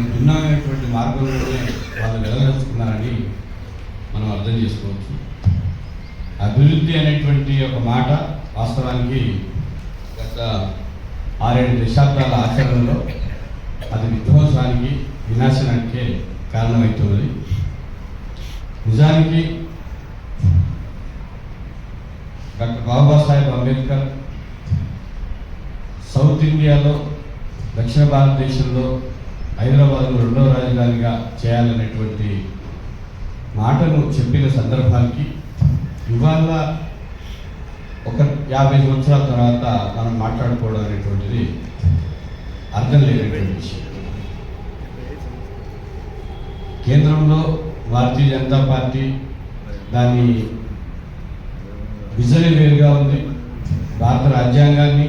దాన్ని భిన్నమైనటువంటి మార్గంలోనే వాళ్ళు వెళ్ళదలుచుకున్నారని మనం అర్థం చేసుకోవచ్చు. అభివృద్ధి అనేటువంటి ఒక మాట వాస్తవానికి గత ఆరేడు దశాబ్దాల ఆచరణలో అది విధ్వంసానికి వినాశనానికే కారణమవుతున్నది నిజానికి డాక్టర్ బాబాసాహెబ్ అంబేద్కర్ సౌత్ ఇండియాలో దక్షిణ భారతదేశంలో హైదరాబాద్ను రెండవ రాజధానిగా చేయాలనేటువంటి మాటను చెప్పిన సందర్భానికి ఇవాళ ఒక యాభై సంవత్సరాల తర్వాత మనం మాట్లాడుకోవడం అనేటువంటిది అర్థం లేనటువంటి విషయం. కేంద్రంలో భారతీయ జనతా పార్టీ దాని విజన్ వేరుగా ఉంది. భారత రాజ్యాంగాన్ని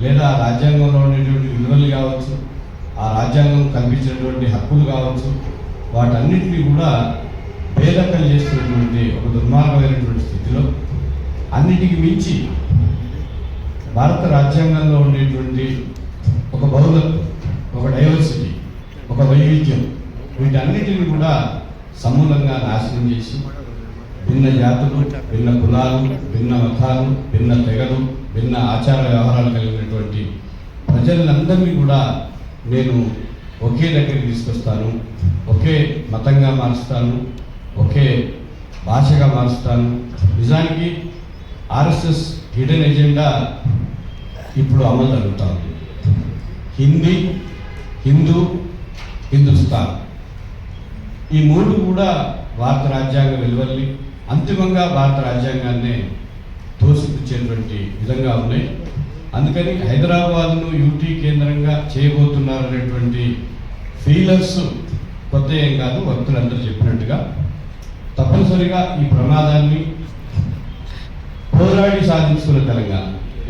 లేదా రాజ్యాంగంలో ఉండేటువంటి విలువలు కావచ్చు ఆ రాజ్యాంగం కల్పించినటువంటి హక్కులు కావచ్చు వాటన్నిటినీ కూడా భేదకం చేస్తున్నటువంటి ఒక దుర్మార్గమైనటువంటి స్థితిలో అన్నిటికి మించి భారత రాజ్యాంగంలో ఉండేటువంటి ఒక బహుళత్వం ఒక డైవర్సిటీ ఒక వైవిధ్యం వీటన్నిటిని కూడా సమూలంగా నాశనం చేసి భిన్న జాతులు భిన్న కులాలు భిన్న మతాలు భిన్న తెగలు భిన్న ఆచార వ్యవహారాలు కలిగినటువంటి ప్రజలందరినీ కూడా నేను ఒకే దగ్గరికి తీసుకొస్తాను ఒకే మతంగా మారుస్తాను ఒకే భాషగా మారుస్తాను. నిజానికి ఆర్ఎస్ఎస్ హిడెన్ ఎజెండా ఇప్పుడు అమలు జరుగుతా ఉంది. హిందీ హిందూ హిందుస్థాన్. ఈ మూడు కూడా భారత రాజ్యాంగ విలువల్ని అంతిమంగా భారత రాజ్యాంగాన్ని తోసిపుచ్చేటువంటి విధంగా ఉన్నాయి. అందుకని హైదరాబాద్ను యూటీ కేంద్రంగా చేయబోతున్నారనేటువంటి ఫీలర్స్ కొత్త ఏం కాదు భక్తులందరూ చెప్పినట్టుగా తప్పనిసరిగా ఈ ప్రమాదాన్ని పోరాడి సాధించుకున్న తెలంగాణ.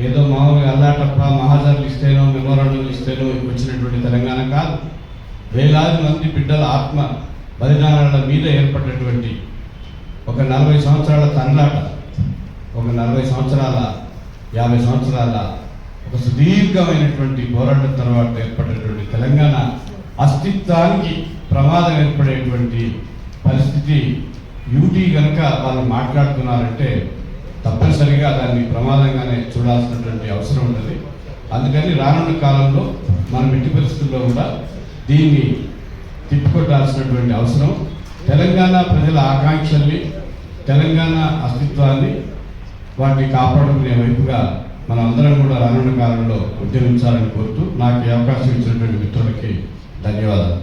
ఏదో మామూలుగా అల్లాటప్ప మహాజర్లు ఇస్తేనో మెమోరాండం ఇస్తేనో వచ్చినటువంటి తెలంగాణ కాదు. వేలాది మంది బిడ్డల ఆత్మ బలిదానాల మీద ఏర్పడినటువంటి ఒక నలభై సంవత్సరాల తండ్రాట ఒక నలభై సంవత్సరాల యాభై సంవత్సరాల ఒక సుదీర్ఘమైనటువంటి పోరాటం తర్వాత ఏర్పడినటువంటి తెలంగాణ అస్తిత్వానికి ప్రమాదం ఏర్పడేటువంటి పరిస్థితి యూటీ కనుక వాళ్ళు మాట్లాడుతున్నారంటే తప్పనిసరిగా దాన్ని ప్రమాదంగానే చూడాల్సినటువంటి అవసరం ఉంటుంది అందుకని రానున్న కాలంలో మనం ఎట్టి పరిస్థితుల్లో కూడా దీన్ని తిప్పికొట్టాల్సినటువంటి అవసరం. తెలంగాణ ప్రజల ఆకాంక్షల్ని తెలంగాణ అస్తిత్వాన్ని వాటిని కాపాడుకునే వైపుగా మనందరం కూడా రానున్న కాలంలో ఉద్యమించాలని కోరుతూ నాకు ఈ అవకాశం ఇచ్చినటువంటి మిత్రులకి ధన్యవాదాలు.